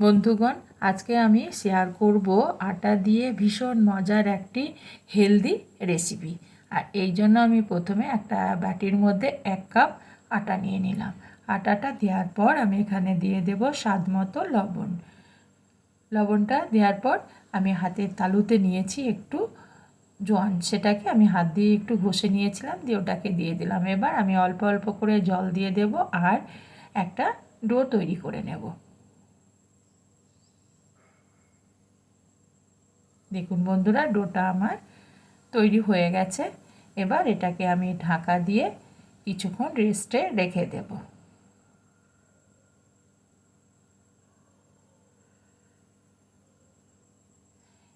বন্ধুগণ, আজকে আমি শেয়ার করব আটা দিয়ে ভীষণ মজার একটি হেলদি রেসিপি আর এই জন্য আমি প্রথমে একটা বাটির মধ্যে এক কাপ আটা নিয়ে নিলাম। আটাটা দেওয়ার পর আমি এখানে দিয়ে দেব স্বাদ মতো লবণ। লবণটা দেওয়ার পর আমি হাতের তালুতে নিয়েছি একটু জোয়ান। সেটাকে আমি হাত দিয়ে একটু ঘষে নিয়েছিলাম দিয়ে ওটাকে দিয়ে দিলাম। এবার আমি অল্প অল্প করে জল দিয়ে দেব আর একটা ডো তৈরি করে নেব। দেখুন বন্ধুরা, ডোটা আমার তৈরি হয়ে গেছে। এবার এটাকে আমি ঢাকা দিয়ে কিছুক্ষণ রেস্টে রেখে দেব।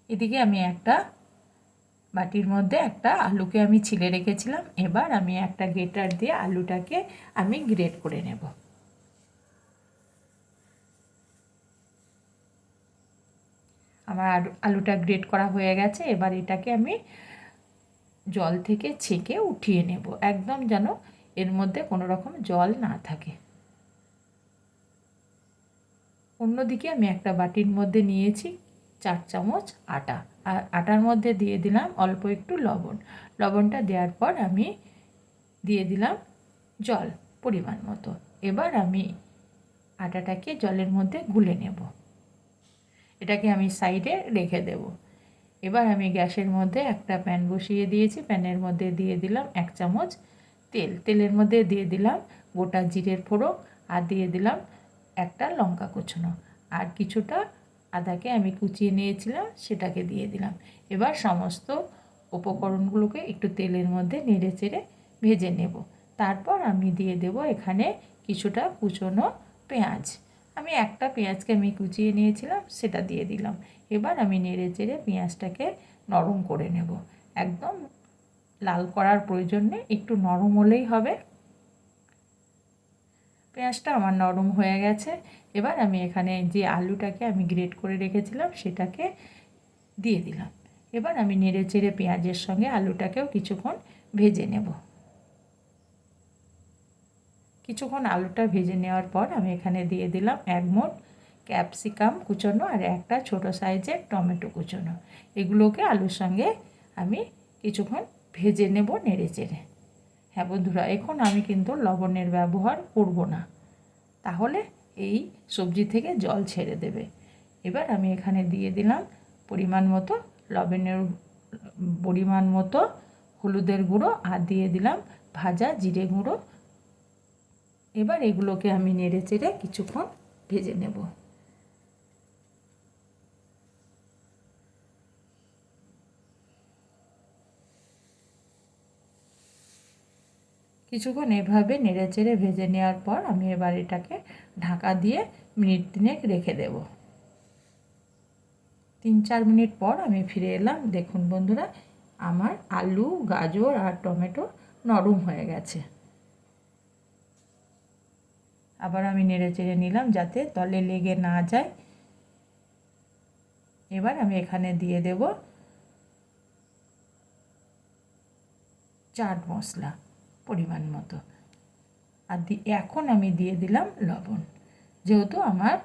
এদিকে আমি একটা বাটির মধ্যে একটা আলুকে আমি ছিলে রেখেছিলাম। এবার আমি একটা গ্রেটার দিয়ে আলুটাকে আমি গ্রেট করে নেব। আমার আলুটা গ্রেট করা হয়ে গেছে, এবার এটাকে আমি জল থেকে ছেঁকে উঠিয়ে নেব। একদম যেন এর মধ্যে কোনো রকম জল না থাকে। অন্যদিকে আমি একটা বাটির মধ্যে নিয়েছি চার চামচ আটা। আর আটার মধ্যে দিয়ে দিলাম অল্প একটু লবণ। লবণটা দেওয়ার পর আমি দিয়ে দিলাম জল পরিমাণ মতো। এবার আমি আটাটাকে জলের মধ্যে গুলে নেব। এটাকে আমি সাইডে রেখে দেব। এবার আমি গ্যাসের মধ্যে একটা প্যান বসিয়ে দিয়েছি। প্যানের মধ্যে দিয়ে দিলাম এক চামচ তেল। তেলের মধ্যে দিয়ে দিলাম গোটা জিরের ফোড়ক আর দিয়ে দিলাম একটা লঙ্কা কুচনো। আর কিছুটা আদাকে আমি কুচিয়ে নিয়েছিলাম, সেটাকে দিয়ে দিলাম। এবার সমস্ত উপকরণগুলোকে একটু তেলের মধ্যে নেড়ে চেড়ে ভেজে নেব। তারপর আমি দিয়ে দেব এখানে কিছুটা কুচনো পেঁয়াজ। আমি একটা পেঁয়াজকে আমি কুচিয়ে নিয়েছিলাম, সেটা দিয়ে দিলাম। এবার আমি নেড়ে চেড়ে পেঁয়াজটাকে নরম করে নেব। একদম লাল করার প্রয়োজন নেই, একটু নরম হলেই হবে। পেঁয়াজটা আমার নরম হয়ে গেছে। এবার আমি এখানে যে আলুটাকে আমি গ্রেট করে রেখেছিলাম, সেটাকে দিয়ে দিলাম। এবার আমি নেড়ে চেড়ে পেঁয়াজের সঙ্গে আলুটাকেও কিছুক্ষণ ভেজে নেব। কিছুক্ষণ আলুটা ভেজে নেওয়ার পর আমি এখানে দিয়ে দিলাম এক মোট ক্যাপসিকাম কুচোনো আর একটা ছোট সাইজের টমেটো কুচোনো। এগুলোকে আলুর সঙ্গে আমি কিছুক্ষণ ভেজে নেব নেড়ে চেড়ে। হ্যাঁ বন্ধুরা, এখন আমি কিন্তু লবণের ব্যবহার করব না। তাহলে এই সবজি থেকে জল ছেড়ে দেবে। এবার আমি এখানে দিয়ে দিলাম পরিমাণ মতো লবণের, পরিমাণ মতো হলুদের গুঁড়ো আর দিয়ে দিলাম ভাজা জিরে গুঁড়ো এবার এগুলোকে আমি নেড়ে চেড়ে কিছুক্ষণ ভেজে নেব। কিছুক্ষণ এভাবে নেড়ে চেড়ে ভেজে নেওয়ার পর আমি এবার এটাকে ঢাকা দিয়ে মিনিট তিনেক রেখে দেব। তিন চার মিনিট পর আমি ফিরে এলাম। দেখুন বন্ধুরা, আমার আলু, গাজর আর টমেটো নরম হয়ে গেছে। আবার আমি নেড়ে চেড়ে নিলাম যাতে তলে লেগে না যায়। এবার আমি এখানে দিয়ে দেব চাট মশলা পরিমাণ মতো। আর এখন আমি দিয়ে দিলাম লবণ। যেহেতু আমার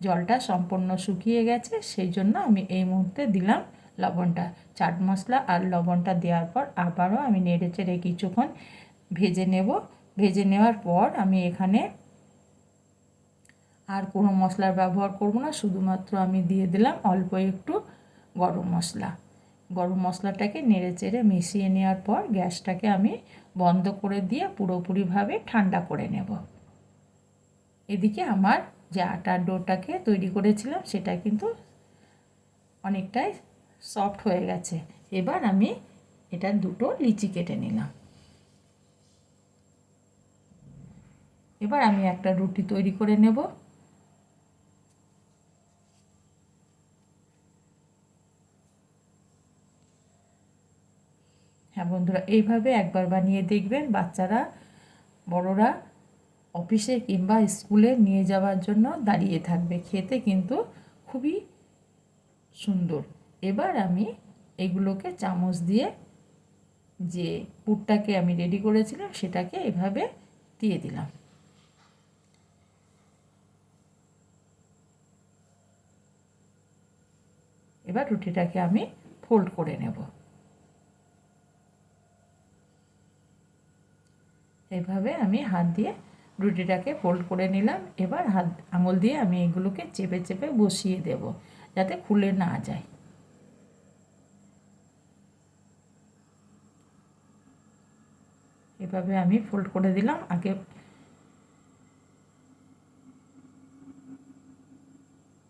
জলটা সম্পূর্ণ শুকিয়ে গেছে, সেই জন্য আমি এই মুহূর্তে দিলাম লবণটা। চাট মশলা আর লবণটা দেওয়ার পর আবারও আমি নেড়ে চেড়ে কিছুক্ষণ ভেজে নেব। ভেজে নেওয়ার পর আমি এখানে আর কোনো মশলার ব্যবহার করব না, শুধুমাত্র আমি দিয়ে দিলাম অল্প একটু গরম মশলা। গরম মশলাটাকে নেড়ে চেড়ে মিশিয়ে নেওয়ার পর গ্যাসটাকে আমি বন্ধ করে দিয়ে পুরোপুরিভাবে ঠান্ডা করে নেব। এদিকে আমার যে আটার ডোটাকে তৈরি করেছিলাম, সেটা কিন্তু অনেকটাই সফট হয়ে গেছে। এবার আমি এটা দুটো লিচি কেটে নিলাম। এবার আমি একটা রুটি তৈরি করে নেব। হ্যাঁ বন্ধুরা, এইভাবে একবার বানিয়ে দেখবেন বাচ্চারা, বড়রা অফিসে কিংবা স্কুলে নিয়ে যাওয়ার জন্য দাঁড়িয়ে থাকবে। খেতে কিন্তু খুবই সুন্দর। এবার আমি এগুলোকে চামচ দিয়ে যে পুরটাকে আমি রেডি করেছিলাম, সেটাকে এভাবে দিয়ে দিলাম। এবার রুটিটাকে আমি ফোল্ড করে নেব। এইভাবে আমি হাত দিয়ে রুটিটাকে ফোল্ড করে নিলাম। এবার হাত, আঙুল দিয়ে আমি এগুলোকে চেপে চেপে বসিয়ে দেব, যাতে খুলে না যায়। এভাবে আমি ফোল্ড করে দিলাম। আগে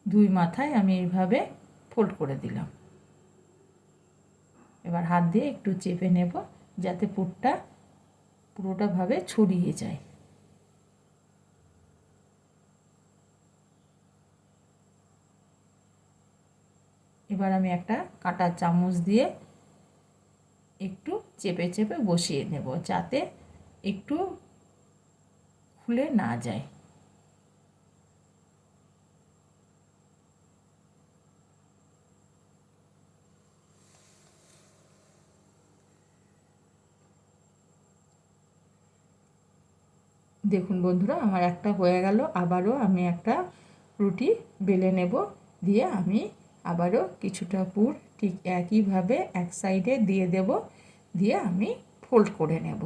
দুই মাথায় আমি এইভাবে ফোল্ড করে দিলাম। এবার হাত দিয়ে একটু চেপে নেব, যাতে পুরটা পুরোটাভাবে ছড়িয়ে যায়। এবার আমি একটা কাটা চামচ দিয়ে একটু চেপে চেপে বসিয়ে নেব যাতে একটু খুলে না যায়। দেখুন বন্ধুরা, আমার একটা হয়ে গেল, আবারও আমি একটা রুটি বেলে নেব, দিয়ে আমি আবারও কিছুটা পুর ঠিক একইভাবে এক সাইডে দিয়ে দেব, দিয়ে আমি ফোল্ড করে নেব।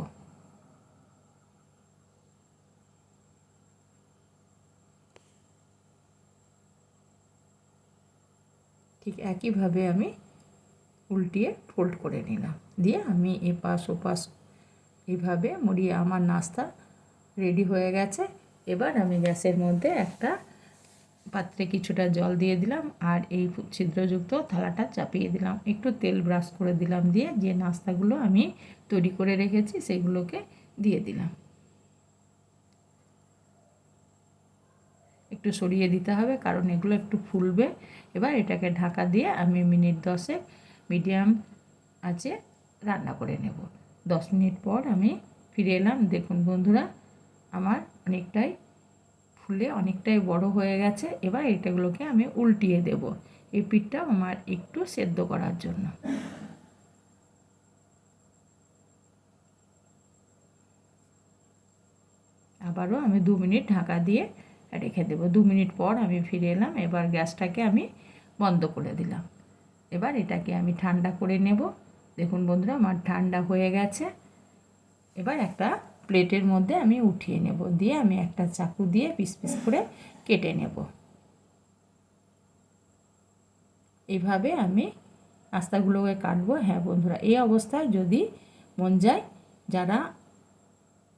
ঠিক একইভাবে আমি উল্টিয়ে ফোল্ড করে নিলাম, দিয়ে আমি এপাশ ওপাশ এইভাবে মুড়িয়ে আমার নাস্তা রেডি হয়ে গেছে। এবার আমি গ্যাসের মধ্যে একটা পাত্রে কিছুটা জল দিয়ে দিলাম আর এই ছিদ্রযুক্ত থালাটা চাপিয়ে দিলাম। একটু তেল ব্রাশ করে দিলাম দিয়ে যে নাস্তাগুলো আমি তৈরি করে রেখেছি সেগুলোকে দিয়ে দিলাম। একটু সরিয়ে দিতে হবে কারণ এগুলো একটু ফুলবে। এবার এটাকে ঢাকা দিয়ে আমি মিনিট দশে মিডিয়াম আছে রান্না করে নেব। দশ মিনিট পর আমি ফিরে এলাম। দেখুন বন্ধুরা আমার অনেকটাই ফুলে অনেকটাই বড় হয়ে গেছে। এবার এটাগুলোকে আমি উল্টিয়ে দেব। এই পিঠটা আমার একটু সেদ্ধ করার জন্য। আবারও আমি দু মিনিট ঢাকা দিয়ে রেখে দেবো। দু মিনিট পর আমি ফিরে এলাম। এবার গ্যাসটাকে আমি বন্ধ করে দিলাম। এবার এটাকে আমি ঠান্ডা করে নেব। দেখুন বন্ধুরা, আমার ঠান্ডা হয়ে গেছে। এবার একটা প্লেটের মধ্যে আমি উঠিয়ে নেব। দিয়ে আমি একটা চাকু দিয়ে পিস পিস করে কেটে নেব। এভাবে আমি নাস্তাগুলোকে কাটবো। হ্যাঁ বন্ধুরা, এই অবস্থায় যদি মন যায়, যারা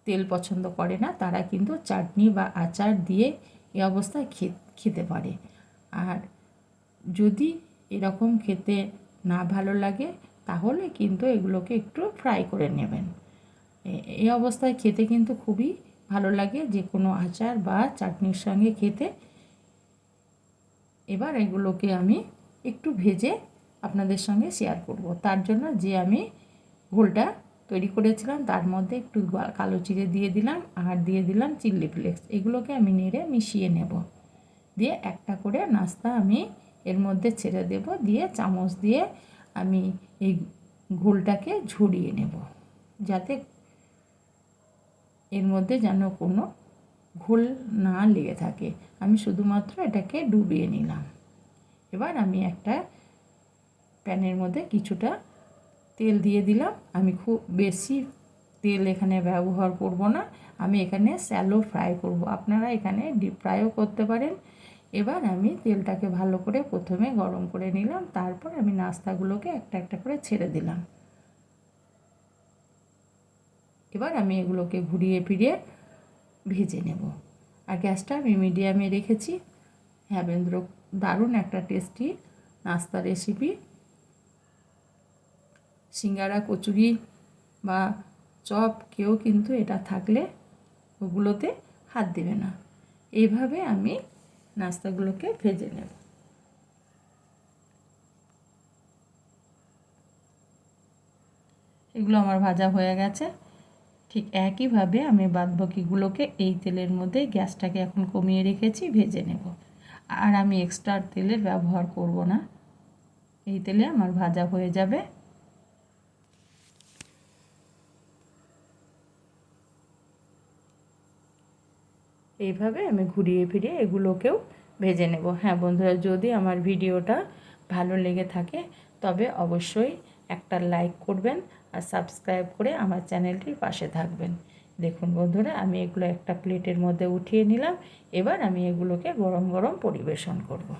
তেল পছন্দ করে না, তারা কিন্তু চাটনি বা আচার দিয়ে এই অবস্থায় খেতে পারে। আর যদি এরকম খেতে না ভালো লাগে, তাহলে কিন্তু এগুলোকে একটু ফ্রাই করে নেবেন। এই অবস্থায় খেতে কিন্তু খুবই ভালো লাগে যে কোনো আচার বা চাটনির সঙ্গে খেতে। এবার এগুলোকে আমি একটু ভেজে আপনাদের সঙ্গে শেয়ার করব। তার জন্য যে আমি ঘোলটা তৈরি করেছিলাম, তার মধ্যে একটু কালো চিড়ে দিয়ে দিলাম, আর দিয়ে দিলাম চিল্লি ফ্লেক্স এগুলোকে আমি নেড়ে মিশিয়ে নেব। দিয়ে একটা করে নাস্তা আমি এর মধ্যে ছেড়ে দেব। দিয়ে চামচ দিয়ে আমি এই ঘোলটাকে ঝরিয়ে নেব। যাতে এর মধ্যে যেন কোনো ঘোল না লেগে থাকে। আমি শুধুমাত্র এটাকে ডুবিয়ে নিলাম। এবার আমি একটা প্যানের মধ্যে কিছুটা তেল দিয়ে দিলাম। আমি খুব বেশি তেল এখানে ব্যবহার করব না। আমি এখানে স্যালো ফ্রাই করব। আপনারা এখানে ডিপ ফ্রাইও করতে পারেন। এবার আমি তেলটাকে ভালো করে প্রথমে গরম করে নিলাম। তারপর আমি নাস্তাগুলোকে একটা একটা করে ছেড়ে দিলাম। এবার আমি এগুলোকে ঘুরিয়ে ফিরিয়ে ভেজে নেব। আর গ্যাসটা আমি মিডিয়ামে রেখেছি। হ্যাবেন্দ্র দারুণ একটা টেস্টি নাস্তা রেসিপি। সিঙ্গারা, কচুরি বা চপ কেউ কিন্তু এটা থাকলে ওগুলোতে হাত দেবে না। এইভাবে আমি নাস্তাগুলোকে ভেজে নেব। এগুলো আমার ভাজা হয়ে গেছে। ঠিক একইভাবে আমি বাদবাকিগুলোকে এই তেলের মধ্যে গ্যাসটাকে এখন কমিয়ে রেখেছি, ভেজে নেব। আর আমি এক্সট্রা তেলের ব্যবহার করব না। এই তেলে আমার ভাজা হয়ে যাবে। এইভাবে আমি ঘুরিয়ে ফিরিয়ে এগুলোকেও ভেজে নেব। হ্যাঁ বন্ধুরা, যদি আমার ভিডিওটা ভালো লেগে থাকে তবে অবশ্যই একটা লাইক করবেন আর সাবস্ক্রাইব করে আমার চ্যানেলটির পাশে থাকবেন। দেখুন বন্ধুরা, আমি এগুলো একটা প্লেটের মধ্যে উঠিয়ে নিলাম। এবার আমি এগুলোকে গরম গরম পরিবেশন করব।